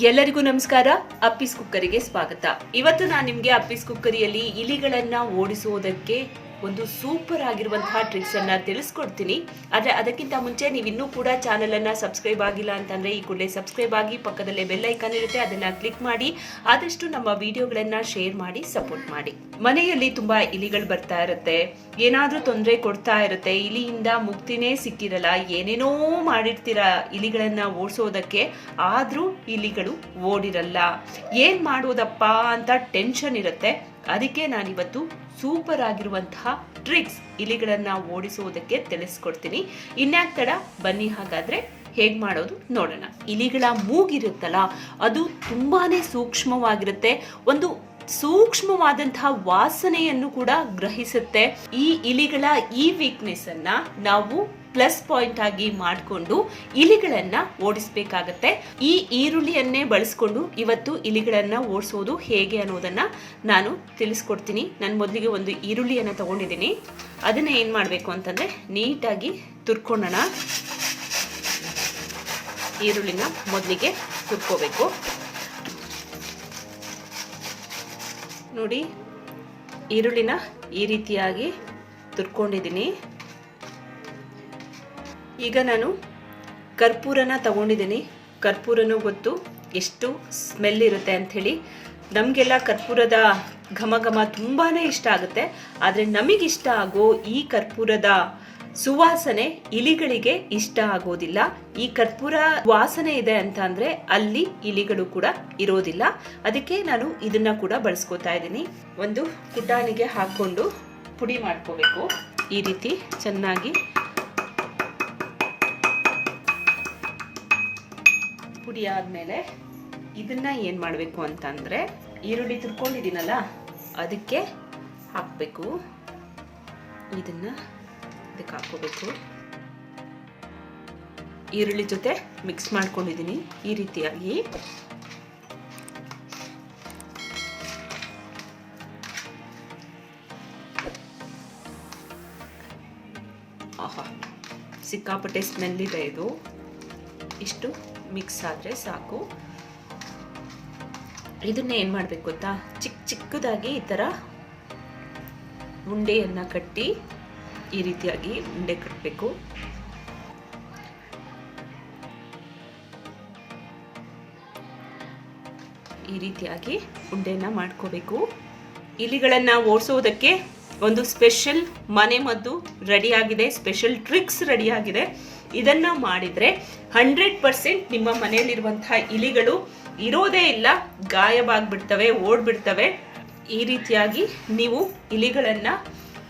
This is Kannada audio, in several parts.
ಎಲ್ಲರಿಗೂ ನಮಸ್ಕಾರ. ಅಪ್ಪಿಸ್ ಕುಕ್ಕರಿಗೆ ಸ್ವಾಗತ. ಇವತ್ತು ನಾನು ನಿಮಗೆ ಅಪ್ಪಿಸ್ ಕುಕ್ಕರಿಯಲ್ಲಿ ಇಲಿಗಳನ್ನ ಓಡಿಸುವುದಕ್ಕೆ ಒಂದು ಸೂಪರ್ ಆಗಿರುವಂತಹ ಟ್ರಿಕ್ಸ್ ಅನ್ನ ತಿಳಿಸ್ಕೊಡ್ತೀನಿ. ಆದರೆ ಅದಕ್ಕಿಂತ ಮುಂಚೆ ನೀವು ಇನ್ನೂ ಕೂಡ ಚಾನೆಲ್ ಅನ್ನ ಸಬ್ಸ್ಕ್ರೈಬ್ ಆಗಿಲ್ಲ ಅಂತಂದ್ರೆ ಈ ಕೂಡಲೇ ಸಬ್ಸ್ಕ್ರೈಬ್ ಆಗಿ ಪಕ್ಕದಲ್ಲೇ ಬೆಲ್ ಐಕಾನ್ ಇರುತ್ತೆ, ಅದನ್ನ ಕ್ಲಿಕ್ ಮಾಡಿ, ಆದಷ್ಟು ನಮ್ಮ ವಿಡಿಯೋಗಳನ್ನ ಶೇರ್ ಮಾಡಿ ಸಪೋರ್ಟ್ ಮಾಡಿ. ಮನೆಯಲ್ಲಿ ತುಂಬಾ ಇಲಿಗಳು ಬರ್ತಾ ಇರುತ್ತೆ. ಏನಾದರೂ ತೊಂದರೆ ಕೊಡ್ತಾ ಇರುತ್ತೆ, ಇಲಿಯಿಂದ ಮುಕ್ತಿನೇ ಸಿಕ್ಕಿರಲ್ಲ, ಏನೇನೋ ಮಾಡಿರ್ತೀರ ಇಲಿಗಳನ್ನ ಓಡಿಸೋದಕ್ಕೆ, ಆದ್ರೂ ಇಲಿಗಳು ಓಡಿರಲ್ಲ. ಏನ್ ಮಾಡೋದಪ್ಪ ಅಂತ ಟೆನ್ಷನ್ ಇರುತ್ತೆ. ಅದಕ್ಕೆ ನಾನಿವತ್ತು ಸೂಪರ್ ಆಗಿರುವಂತಹ ಟ್ರಿಕ್ಸ್ ಇಲಿಗಳನ್ನ ಓಡಿಸುವುದಕ್ಕೆ ತಿಳಿಸ್ಕೊಡ್ತೀನಿ. ಇನ್ಯಾಕ್ ತಡ? ಬನ್ನಿ ಹಾಗಾದ್ರೆ ಹೇಗೆ ಮಾಡೋದು ನೋಡೋಣ. ಇಲಿಗಳ ಮೂಗಿರುತ್ತಲ್ಲ, ಅದು ತುಂಬಾನೇ ಸೂಕ್ಷ್ಮವಾಗಿರುತ್ತೆ. ಒಂದು ಸೂಕ್ಷ್ಮವಾದಂತಹ ವಾಸನೆಯನ್ನು ಕೂಡ ಗ್ರಹಿಸುತ್ತೆ. ಈ ಇಲಿಗಳ ಈ ವೀಕ್ನೆಸ್ ಅನ್ನ ನಾವು ಪ್ಲಸ್ ಪಾಯಿಂಟ್ ಆಗಿ ಮಾಡಿಕೊಂಡು ಇಲಿಗಳನ್ನ ಓಡಿಸಬೇಕಾಗತ್ತೆ. ಈ ಈರುಳ್ಳಿಯನ್ನೇ ಬಳಸ್ಕೊಂಡು ಇವತ್ತು ಇಲಿಗಳನ್ನ ಓಡಿಸೋದು ಹೇಗೆ ಅನ್ನೋದನ್ನ ನಾನು ತಿಳಿಸ್ಕೊಡ್ತೀನಿ. ನಾನು ಮೊದಲಿಗೆ ಒಂದು ಈರುಳ್ಳಿಯನ್ನ ತಗೊಂಡಿದ್ದೀನಿ. ಅದನ್ನ ಏನ್ ಮಾಡಬೇಕು ಅಂತಂದ್ರೆ ನೀಟಾಗಿ ತುರ್ಕೊಳ್ಳೋಣ ಈರುಳ್ಳಿನ ಮೊದಲಿಗೆ ತುರ್ಕೋಬೇಕು. ನೋಡಿ, ಈರುಳ್ಳಿನ ಈ ರೀತಿಯಾಗಿ ತುರ್ಕೊಂಡಿದ್ದೀನಿ. ಈಗ ನಾನು ಕರ್ಪೂರನ ತಗೊಂಡಿದ್ದೀನಿ. ಕರ್ಪೂರನೂ ಗೊತ್ತು, ಎಷ್ಟು ಸ್ಮೆಲ್ ಇರುತ್ತೆ ಅಂಥೇಳಿ. ನಮಗೆಲ್ಲ ಕರ್ಪೂರದ ಘಮ ಘಮ ತುಂಬಾ ಇಷ್ಟ ಆಗುತ್ತೆ. ಆದರೆ ನಮಗಿಷ್ಟ ಆಗೋ ಈ ಕರ್ಪೂರದ ಸುವಾಸನೆ ಇಲಿಗಳಿಗೆ ಇಷ್ಟ ಆಗೋದಿಲ್ಲ. ಈ ಕರ್ಪೂರ ವಾಸನೆ ಇದೆ ಅಂತ ಅಂದ್ರೆ ಅಲ್ಲಿ ಇಲಿಗಳು ಕೂಡ ಇರೋದಿಲ್ಲ. ಅದಕ್ಕೆ ನಾನು ಇದನ್ನ ಕೂಡ ಬಳಸ್ಕೊತಾ ಇದ್ದೀನಿ. ಒಂದು ಕುಟಾಣಿಗೆ ಹಾಕೊಂಡು ಪುಡಿ ಮಾಡ್ಕೋಬೇಕು. ಈ ರೀತಿ ಚೆನ್ನಾಗಿ ಪುಡಿ ಆದಮೇಲೆ ಇದನ್ನ ಏನು ಮಾಡಬೇಕು ಅಂತಂದ್ರೆ ಈರುಳ್ಳಿ ತುರ್ಕೊಂಡಿದ್ದೀನಲ್ಲ, ಅದಕ್ಕೆ ಹಾಕಬೇಕು. ಇದನ್ನ ಇದಕ್ಕೆ ಹಾಕೋಬೇಕು ಈರುಳ್ಳಿ ಜೊತೆ ಮಿಕ್ಸ್ ಮಾಡ್ಕೊಂಡಿದ್ದೀನಿ ಈ ರೀತಿಯಾಗಿ. ಆಹಾ, ಸಿಕ್ಕಾಪಟ್ಟೆ ಸ್ಮೆಲ್ ಇದೆ ಇದು. ಇಷ್ಟು. ಮಿಕ್ಸ್ ಆದರೆ ಸಾಕು. ಇದನ್ನ ಏನು ಮಾಡಬೇಕು ಗೊತ್ತಾ? ಚಿಕ್ಕ ಚಿಕ್ಕದಾಗಿ ಈ ಥರ ಉಂಡೆಯನ್ನು ಕಟ್ಟಿ ಈ ರೀತಿಯಾಗಿ ಉಂಡೆ ಕಟ್ಟಬೇಕು ಈ ರೀತಿಯಾಗಿ ಉಂಡೆನ ಮಾಡ್ಕೋಬೇಕು. ಇಲಿಗಳನ್ನು ಓಡಿಸೋದಕ್ಕೆ ಒಂದು ಸ್ಪೆಷಲ್ ಮನೆ ಮದ್ದು ರೆಡಿಯಾಗಿದೆ ಸ್ಪೆಷಲ್ ಟ್ರಿಕ್ಸ್ ರೆಡಿಯಾಗಿದೆ ಇದನ್ನ ಮಾಡಿದ್ರೆ ಹಂಡ್ರೆಡ್ ಪರ್ಸೆಂಟ್ ನಿಮ್ಮ ಮನೆಯಲ್ಲಿರುವಂತಹ ಇಲಿಗಳು ಇರೋದೇ ಇಲ್ಲ ಗಾಯವಾಗ್ಬಿಡ್ತವೆ ಓಡ್ಬಿಡ್ತವೆ. ಈ ರೀತಿಯಾಗಿ ನೀವು ಇಲಿಗಳನ್ನ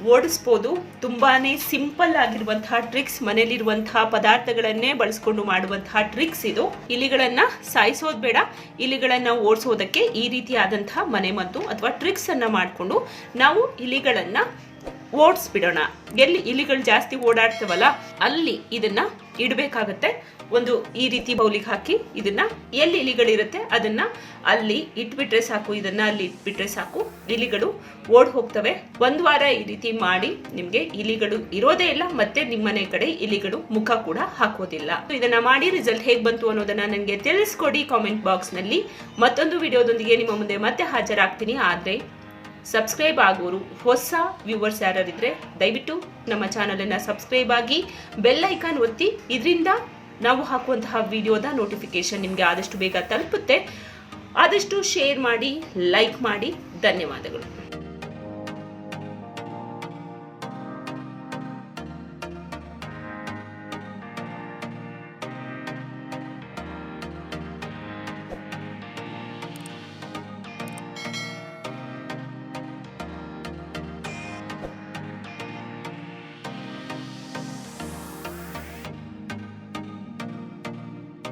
ಓಡಿಸ್ಬೋದು. ತುಂಬಾನೇ ಸಿಂಪಲ್ ಆಗಿರುವಂತಹ ಟ್ರಿಕ್ಸ್ ಮನೆಯಲ್ಲಿರುವಂತಹ ಪದಾರ್ಥಗಳನ್ನೇ ಬಳಸ್ಕೊಂಡು ಮಾಡುವಂತಹ ಟ್ರಿಕ್ಸ್ ಇದು. ಇಲಿಗಳನ್ನ ಸಾಯಿಸೋದು ಬೇಡ. ಇಲಿಗಳನ್ನ ಓಡಿಸೋದಕ್ಕೆ ಈ ರೀತಿಯಾದಂತಹ ಮನೆ ಮದ್ದು ಅಥವಾ ಟ್ರಿಕ್ಸ್ ಅನ್ನ ಮಾಡಿಕೊಂಡು ನಾವು ಇಲಿಗಳನ್ನ ಓಡಿಸ್ಬಿಡೋಣ ಎಲ್ಲಿ ಇಲಿಗಳು ಜಾಸ್ತಿ ಓಡಾಡ್ತವಲ್ಲ, ಅಲ್ಲಿ ಇದನ್ನ ಇಡಬೇಕಾಗತ್ತೆ. ಒಂದು ಈ ರೀತಿ ಬೌಲಿಗೆ ಹಾಕಿ ಇದನ್ನ ಎಲ್ಲಿ ಇಲಿಗಳಿರುತ್ತೆ ಅದನ್ನ ಅಲ್ಲಿ ಇಟ್ಬಿಟ್ರೆ ಸಾಕು, ಇದನ್ನ ಅಲ್ಲಿ ಇಟ್ಬಿಟ್ರೆ ಸಾಕು. ಇಲಿಗಳು ಓಡ್ ಹೋಗ್ತವೆ. ಒಂದ್ ವಾರ ಈ ರೀತಿ ಮಾಡಿ ನಿಮ್ಗೆ ಇಲಿಗಳು ಇರೋದೇ ಇಲ್ಲ, ಮತ್ತೆ ನಿಮ್ಮನೆ ಕಡೆ ಇಲಿಗಳು ಮುಖ ಕೂಡ ಹಾಕೋದಿಲ್ಲ. ಇದನ್ನ ಮಾಡಿ ರಿಸಲ್ಟ್ ಹೇಗ್ ಬಂತು ಅನ್ನೋದನ್ನ ನನಗೆ ತಿಳಿಸ್ಕೊಡಿ ಕಾಮೆಂಟ್ ಬಾಕ್ಸ್ನಲ್ಲಿ. ಮತ್ತೊಂದು ವಿಡಿಯೋದೊಂದಿಗೆ ನಿಮ್ಮ ಮುಂದೆ ಮತ್ತೆ ಹಾಜರಾಗ್ತೀನಿ. ಆದ್ರೆ ಸಬ್ಸ್ಕ್ರೈಬ್ ಆಗೋರು ಹೊಸ ವ್ಯೂವರ್ಸ್ ಯಾರಿದ್ರೆ ದಯವಿಟ್ಟು ನಮ್ಮ ಚಾನಲನ್ನು ಸಬ್ಸ್ಕ್ರೈಬ್ ಆಗಿ ಬೆಲ್ ಐಕಾನ್ ಒತ್ತಿ. ಇದರಿಂದ ನಾವು ಹಾಕುವಂತಹ ವಿಡಿಯೋದ ನೋಟಿಫಿಕೇಶನ್ ನಿಮಗೆ ಆದಷ್ಟು ಬೇಗ ತಲುಪುತ್ತೆ. ಆದಷ್ಟು ಶೇರ್ ಮಾಡಿ ಲೈಕ್ ಮಾಡಿ. ಧನ್ಯವಾದಗಳು.